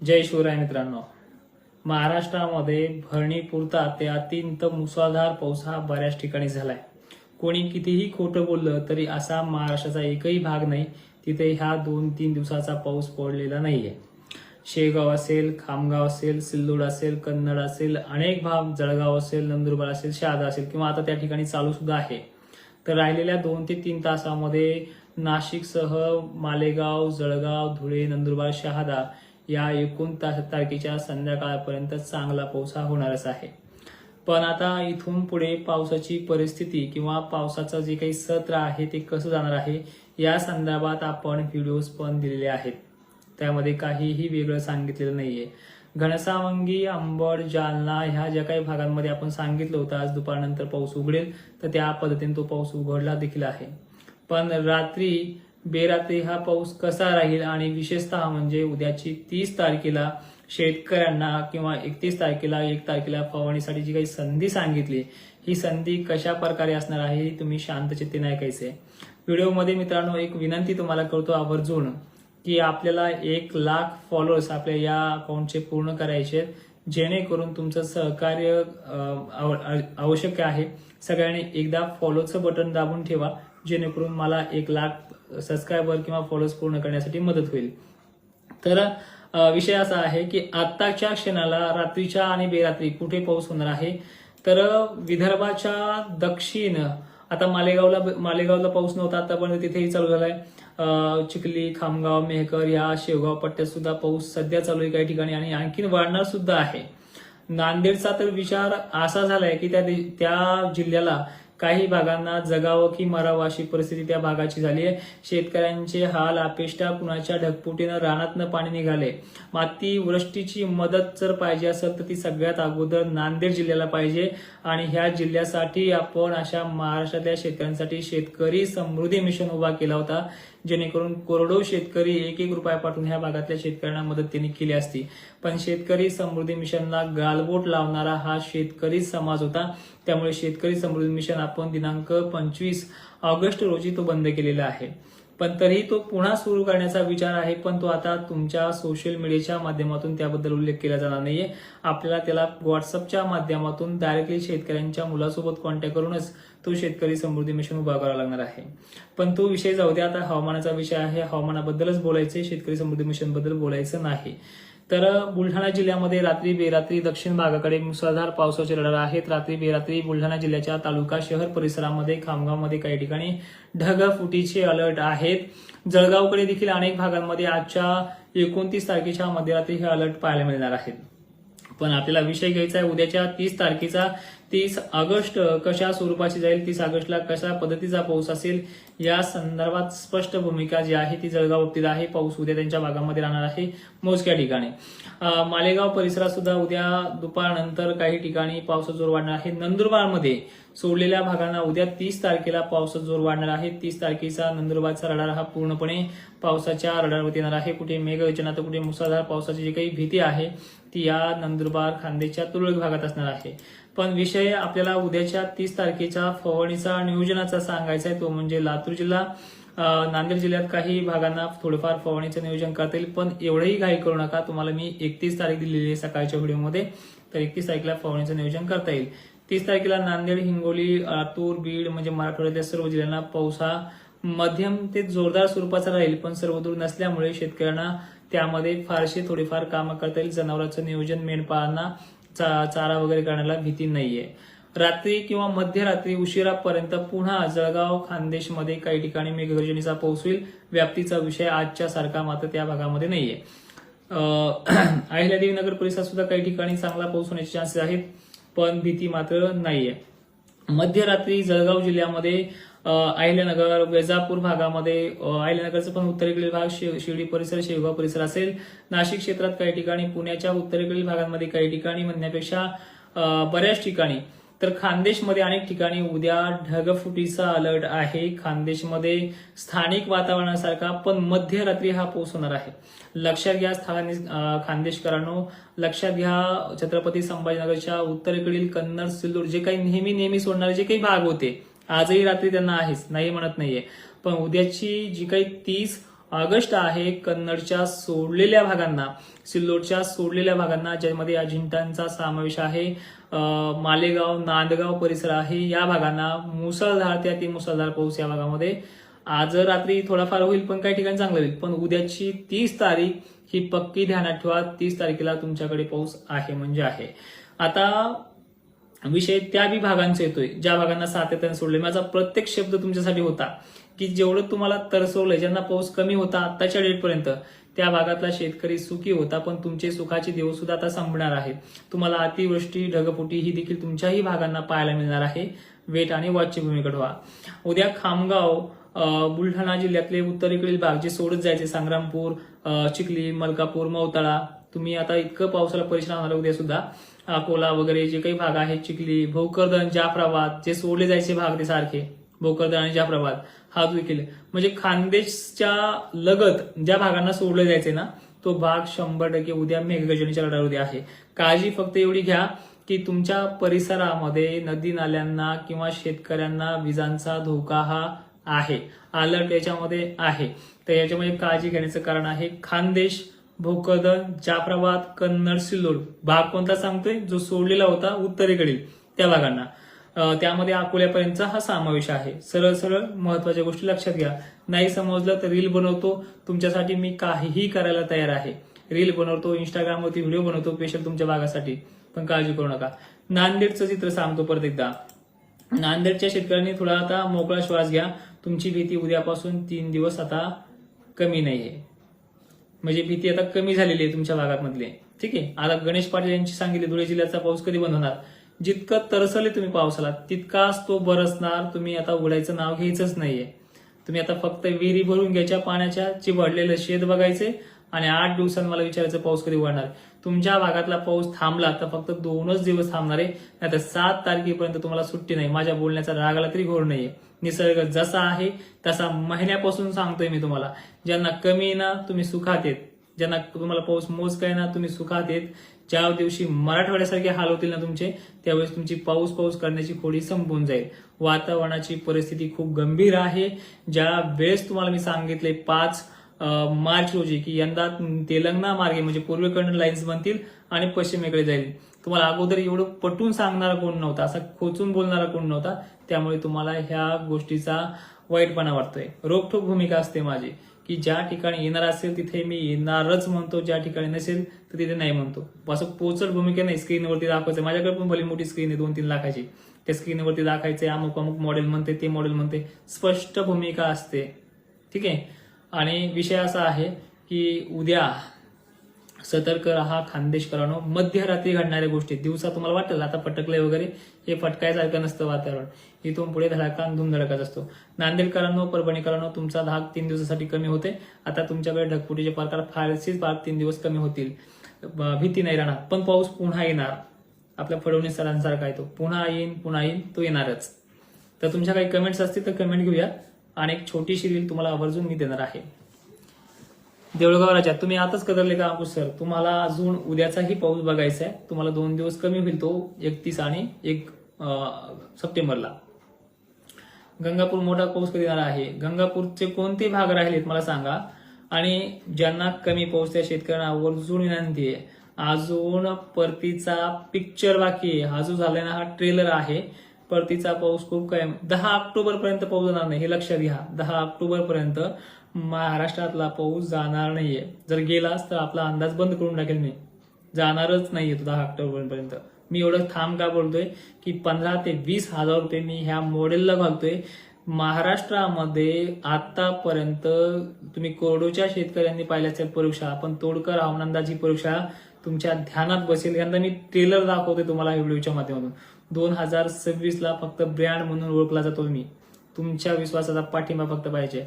जय शिवराय मित्रांनो. महाराष्ट्रामध्ये भरणी पुरता ते अत्यंत मुसळधार पाऊस हा बऱ्याच ठिकाणी झालाय. कोणी कितीही खोटं बोललं तरी असा महाराष्ट्राचा एकही भाग नाही तिथे ह्या दोन तीन दिवसाचा पाऊस पडलेला नाहीये. शेगाव असेल खामगाव असेल सिल्लोड असेल कन्नड असेल अनेक भाग जळगाव असेल नंदुरबार असेल शहादा असेल किंवा आता त्या ठिकाणी चालू सुद्धा आहे. तर राहिलेल्या दोन ते तीन तासामध्ये नाशिकसह मालेगाव जळगाव धुळे नंदुरबार शहादा या एकूण तास तारखेच्या संध्याकाळपर्यंत चांगला पाऊस हा होणारच आहे. पण आता इथून पुढे पावसाची परिस्थिती किंवा पावसाचं जे काही सत्र आहे ते कसं जाणार आहे या संदर्भात आपण व्हिडिओज पण दिलेले आहेत. त्यामध्ये काहीही वेगळं सांगितलेलं नाहीये. घनसावंगी अंबड जालना ह्या ज्या काही भागांमध्ये आपण सांगितलं होतं आज दुपारनंतर पाऊस उघडेल तर त्या पद्धतीने तो पाऊस उघडला देखील आहे. पण रात्री बेरात्री हा पाऊस कसा राहील आणि विशेषतः म्हणजे उद्याची तीस तारखेला शेतकऱ्यांना किंवा एकतीस तारखेला एक तारखेला फवारणीसाठी जी काही संधी सांगितली ही संधी कशा प्रकारे असणार आहे ही तुम्ही शांत चित्तेने ऐकायचे व्हिडिओमध्ये मित्रांनो एक विनंती तुम्हाला करतो आवर्जून की आपल्याला एक लाख फॉलोअर्स आपल्या या अकाउंटचे पूर्ण करायचे आहेत. जेणेकरून तुमचं सहकार्य आव- आवश्यक आहे सगळ्यांनी एकदा फॉलोचं बटन दाबून ठेवा जेणेकरून मला एक लाख सबस्क्रायबर किंवा फॉलोअर्स पूर्ण करण्यासाठी मदत होईल. तर विषय असा आहे की आत्ताच्या क्षणाला रात्रीच्या आणि बेरात्री कुठे पाऊस होणार आहे? तर विदर्भाच्या दक्षिण आता मालेगावला मालेगावला पाऊस नव्हता आतापर्यंत तिथेही चालू झालाय. चिखली खामगाव मेहकर या शेवगाव पट्ट्यात सुद्धा पाऊस सध्या चालू आहे काही ठिकाणी आणि आणखीन वाढणार सुद्धा आहे. नांदेडचा तर विचार असा झालाय की त्या त्या जिल्ह्याला काही भागांना जगावं की मरावं अशी परिस्थिती त्या भागाची झाली आहे. शेतकऱ्यांचे हाल अपेष्टा कुणाच्या ढगपुटीनं रानातनं पाणी निघाले. माती वृष्टीची मदत जर पाहिजे असेल तर ती सगळ्यात अगोदर नांदेड जिल्ह्याला पाहिजे. आणि ह्या जिल्ह्यासाठी आपण अशा महाराष्ट्रातल्या शेतकऱ्यांसाठी शेतकरी समृद्धी मिशन उभा केला होता. जेणेकरून करोडो शेतकरी एक एक रुपया पाठवून ह्या भागातल्या शेतकऱ्यांना मदत त्यांनी केली असती. पण शेतकरी समृद्धी मिशनला गालबोट लावणारा हा शेतकरी समाज होता. त्यामुळे शेतकरी समृद्धी मिशन आपण दिनांक पंचवीस ऑगस्ट रोजी तो बंद केलेला आहे. पण तरीही तो पुन्हा सुरू करण्याचा विचार आहे पण तो आता तुमच्या सोशल मीडियाच्या माध्यमातून त्याबद्दल उल्लेख केला जाणार नाहीये. आपल्याला त्याला व्हॉट्सअपच्या माध्यमातून डायरेक्टली शेतकऱ्यांच्या मुलासोबत कॉन्टॅक्ट करूनच तो शेतकरी समृद्धी मिशन उभा करावा लागणार आहे. पण तो विषय जाऊ द्या आता हवामानाचा विषय आहे. हवामानाबद्दलच बोलायचं शेतकरी समृद्धी मिशनबद्दल बोलायचं नाही. तर बुलढाणा जिल्ह्यामध्ये रात्री बेरात्री दक्षिण भागाकडे मुसळधार पावसाचे रडार आहेत. रात्री बेरात्री बुलढाणा जिल्ह्याच्या तालुका शहर परिसरामध्ये खामगावमध्ये काही ठिकाणी ढगफुटीचे अलर्ट आहेत. जळगावकडे देखील अनेक भागांमध्ये आजच्या एकोणतीस तारखेच्या मध्यरात्री हे अलर्ट पाहायला मिळणार आहेत. पण आपल्याला विषय घ्यायचा आहे. उद्याच्या तीस तारखेचा तीस ऑगस्ट कशा स्वरूपाची जाईल तीस ऑगस्टला कशा पद्धतीचा पाऊस असेल या संदर्भात स्पष्ट भूमिका जी आहे ती जळगाव बाबतीत आहे. पाऊस उद्या त्यांच्या भागामध्ये राहणार आहे मोजक्या ठिकाणी. मालेगाव परिसरात सुद्धा उद्या दुपारनंतर काही ठिकाणी पावसाचा जोर वाढणार आहे. नंदुरबारमध्ये सोडलेल्या भागांना उद्या तीस तारखेला पावसाचा जोर वाढणार आहे. तीस तारखेचा नंदुरबारचा रडार हा पूर्णपणे पावसाच्या रडारवरती येणार आहे. कुठे मेघगर्जना तर कुठे मुसळधार पावसाची जी काही भीती आहे ती या नंदुरबार खांदेच्या तुरळक भागात असणार आहे. पण विषय आपल्याला उद्याच्या तीस तारखेच्या फवारणीचा नियोजनाचा सांगायचा आहे तो म्हणजे लातूर जिल्हा. नांदेड जिल्ह्यात काही भागांना थोडंफार फवारणीचं नियोजन करता येईल पण एवढंही घाई करू नका. तुम्हाला मी एकतीस तारीख दिलेली आहे सकाळच्या व्हिडिओमध्ये तर एकतीस तारखेला फवारणीचं नियोजन करता येईल. तीस तारखेला नांदेड हिंगोली लातूर बीड म्हणजे मराठवाड्यातल्या सर्व जिल्ह्यांना पाऊस हा मध्यम ते जोरदार स्वरूपाचा राहील पण सर्वदूर नसल्यामुळे शेतकऱ्यांना त्यामध्ये फारशी थोडीफार कामं करता येईल. जनावरांचं नियोजन मेंढपाळांना चा- चारा वगैरे करण्याला भीती नाहीये. रात्री किंवा मध्यरात्री उशिरापर्यंत पुन्हा जळगाव खानदेशमध्ये काही ठिकाणी मेघगर्जनेचा पाऊस होईल. व्याप्तीचा विषय आजच्या सारखा मात्र त्या भागामध्ये नाहीये. अं, अहिल्यादेवी नगर परिसरात सुद्धा काही ठिकाणी चांगला पाऊस होण्याचे चान्सेस आहेत पण भीती मात्र नाहीये. मध्यरात्री जळगाव जिल्ह्यामध्ये अहिल्यानगर वेजापूर भागामध्ये अ, अहिल्यानगरचा पण उत्तरेकडील भाग शि- शिर्डी परिसर शेवगाव परिसर असेल. नाशिक क्षेत्रात काही ठिकाणी पुण्याच्या उत्तरेकडील भागांमध्ये काही ठिकाणी म्हणण्यापेक्षा बऱ्याच ठिकाणी. तर खानदेशमध्ये अनेक ठिकाणी उद्या ढगफुटीचा अलर्ट आहे. खानदेशमध्ये स्थानिक वातावरणासारखा पण मध्यरात्री हा पाऊस होणार आहे. लक्षात घ्या स्थानिक खानदेशकरांनो लक्षात घ्या छत्रपती संभाजीनगरच्या उत्तरेकडील कन्नड सिल्लोड जे काही नेहमी नेहमी सोडणारे जे काही भाग होते आजही रात्री त्यांना आहेच नाही म्हणत नाहीये. पण उद्याची जी काही तीस ऑगस्ट आहे कन्नडच्या सोडलेल्या भागांना सिल्लोडच्या सोडलेल्या भागांना ज्यामध्ये अजिंठ्यांचा समावेश आहे मालेगाव नांदगाव परिसर आहे या भागांना मुसळधार ते अति मुसळधार पाऊस या भागामध्ये. आज रात्री थोडाफार होईल पण काही ठिकाणी चांगलं होईल. पण उद्याची तीस तारीख ही पक्की ध्यानात ठेवा. तीस तारखेला तुमच्याकडे पाऊस आहे म्हणजे आहे. आता विषय त्या विभागांचा भागांचा येतोय. ज्या भागांना सातत्याने सोडले. माझा प्रत्येक शब्द तुमच्यासाठी होता की जेवढं तुम्हाला तरसवलंय ज्यांना पाऊस कमी होता आताच्या डेटपर्यंत त्या भागातला शेतकरी सुखी होता पण तुमचे सुखाचे दिवस सुद्धा आता संपणार आहेत. तुम्हाला अतिवृष्टी ढगफुटी ही देखील तुमच्याही भागांना पाहायला मिळणार आहे. वेट आणि वॉचची भूमिका ठेवा. उद्या खामगाव बुलढाणा जिल्ह्यातले उत्तरेकडील भाग जे सोडत जायचे संग्रामपूर चिखली मलकापूर मौताळा तुम्ही आता इतकं पावसाला परेशान होणार उद्या सुद्धा. अकोला वगैरे जे काही भाग आहेत चिखली भोकरदन जाफराबाद जे सोडले जायचे भाग ते सारखे भोकरदन आणि जाफराबाद हा देखील म्हणजे खानदेशच्या लगत ज्या भागांना सोडले जायचे ना तो भाग शंभर टक्के उद्या मेघगर्जनेच्या लढाईमध्ये आहे. काळजी फक्त एवढी घ्या की तुमच्या परिसरामध्ये नदी नाल्यांना किंवा शेतकऱ्यांना विजांचा धोका हा आहे. अलर्ट याच्यामध्ये आहे. तर याच्यामध्ये काळजी घेण्याचं कारण आहे खानदेश भोकदन जाफराबाद कन्नड सिल्लोड. भाग कोणता सांगतोय? जो सोडलेला होता उत्तरेकडील त्या भागांना. त्यामध्ये अकोल्यापर्यंतचा हा समावेश आहे. सरळ सरळ महत्त्वाच्या गोष्टी लक्षात घ्या. नाही समजलं तर रील बनवतो. तुमच्यासाठी मी काहीही करायला तयार आहे. रील बनवतो इंस्टाग्रामवरती व्हिडिओ बनवतो स्पेशल तुमच्या भागासाठी. पण काळजी करू नका. नांदेडचं चित्र सांगतो परत एकदा. नांदेडच्या शेतकऱ्यांनी थोडा आता मोकळा श्वास घ्या. तुमची भीती उद्यापासून तीन दिवस आता कमी नाहीये. म्हणजे भीती आता कमी झालेली आहे तुमच्या भागामधली. ठीक आहे? आता गणेश पाटील यांची सांगितले धुळे जिल्ह्याचा पाऊस कधी बंद होणार? जितकं तरसले तुम्ही पावसाला तितकाच तो बरसणार. तुम्ही आता उघडायचं नाव घ्यायचंच नाहीये. तुम्ही आता फक्त विहिरी भरून घ्यायच्या पाण्याच्या चिबडलेलं शेत बघायचे आणि आठ दिवसांत मला विचारायचं पाऊस कधी उघडणार? तुमच्या भागातला पाऊस थांबला तर फक्त दोनच दिवस थांबणार आहे. नाहीतर सात तारखेपर्यंत तुम्हाला सुट्टी नाही. माझ्या बोलण्याचा राग आला तरी घोर नाहीये. निसर्ग जसा आहे तसा महिन्यापासून सांगतोय मी तुम्हाला. ज्यांना कमी आहे ना तुम्ही सुखात येत ज्यांना तुम्हाला पाऊस मोज काय ना तुम्ही सुखात येत ज्या दिवशी मराठवाड्यासारखे हाल होतील ना तुमचे त्यावेळेस तुमची पाऊस पाऊस करण्याची खोडी संपून जाईल. वातावरणाची परिस्थिती खूप गंभीर आहे. ज्या वेळेस तुम्हाला मी सांगितले पाच मार्च रोजी की यंदा तेलंगणा मार्गे म्हणजे पूर्वेकडून लाईन्स बनतील आणि पश्चिमेकडे जाईल. तुम्हाला अगोदर एवढं पटून सांगणारा कोण नव्हता असा खोचून बोलणारा कोण नव्हता त्यामुळे तुम्हाला ह्या गोष्टीचा वाईटपणा वाटतोय. रोखठोक भूमिका असते माझी की ज्या ठिकाणी येणार असेल तिथे मी येणारच म्हणतो ज्या ठिकाणी नसेल तर तिथे नाही म्हणतो. असं पोचट भूमिका नाही स्क्रीनवरती दाखवायचं. माझ्याकडे पण भली मोठी स्क्रीन आहे दोन तीन लाखाची. त्या स्क्रीनवरती दाखवायचे अमुक अमुक मॉडेल म्हणते ते मॉडेल म्हणते. स्पष्ट भूमिका असते. ठीक आहे? आणि विषय असा आहे की उद्या सतर्क राहा खानदेशकरांनो मध्यरात्री घडणाऱ्या गोष्टी. दिवसा तुम्हाला वाटेल आता पटकले वगैरे हे फटकायसारखं नसतं वातावरण. इथून पुढे धडाका धुमधडकाच असतो. नांदेडकरांनो परभणीकरांनो तुमचा धाक तीन दिवसासाठी कमी होते आता तुमच्याकडे ढगफुटीचे प्रकार फारसेच फार तीन दिवस कमी होतील. भीती नाही राहणार. पण पाऊस पुन्हा येणार. आपल्या फडवणी सरांसारखा येतो पुन्हा येईन पुन्हा येईन तो येणारच. तर तुमच्या काही कमेंट्स असतील तर कमेंट घेऊया. आणि एक छोटीशी रील तुम्हाला आवर्जून मी देणार आहे. देऊळगाव राजा तुम्ही आताच कदरले का अंकुश सर तुम्हाला अजून उद्याचाही पाऊस बघायचा आहे. तुम्हाला दोन दिवस कमी होईल तो एकतीस आणि एक सप्टेंबरला. गंगापूर मोठा पाऊस कधी येणार आहे? गंगापूरचे कोणते भाग राहिलेत मला सांगा. आणि ज्यांना कमी पाऊस त्या शेतकऱ्यांना आवर्जून विनंती आहे. अजून परतीचा पिक्चर बाकी आहे. हा जो झालाय ना हा ट्रेलर आहे. परतीचा पाऊस खूप कायम दहा ऑक्टोबर पर्यंत पाऊस जाणार नाही हे लक्षात घ्या. दहा ऑक्टोबर पर्यंत महाराष्ट्रातला पाऊस जाणार नाहीये. जर गेलाच तर आपला अंदाज बंद करून टाकेल मी. जाणारच नाहीये तो दहा ऑक्टोबर पर्यंत मी एवढं थांब का बोलतोय की पंधरा ते वीस हजार रुपये मी ह्या मॉडेलला घालतोय. महाराष्ट्रामध्ये आतापर्यंत तुम्ही कोरडोच्या शेतकऱ्यांनी पाहिल्याच्या परीक्षा पण तोडकर आव्हानंदाची परीक्षा तुमच्या ध्यानात बसेल. यंदा मी ट्रेलर दाखवतोय तुम्हाला व्हिडिओच्या माध्यमातून. दोन हजार सव्वीसला फक्त ब्रँड म्हणून ओळखला जातो मी. तुमच्या विश्वासाचा पाठिंबा फक्त पाहिजे.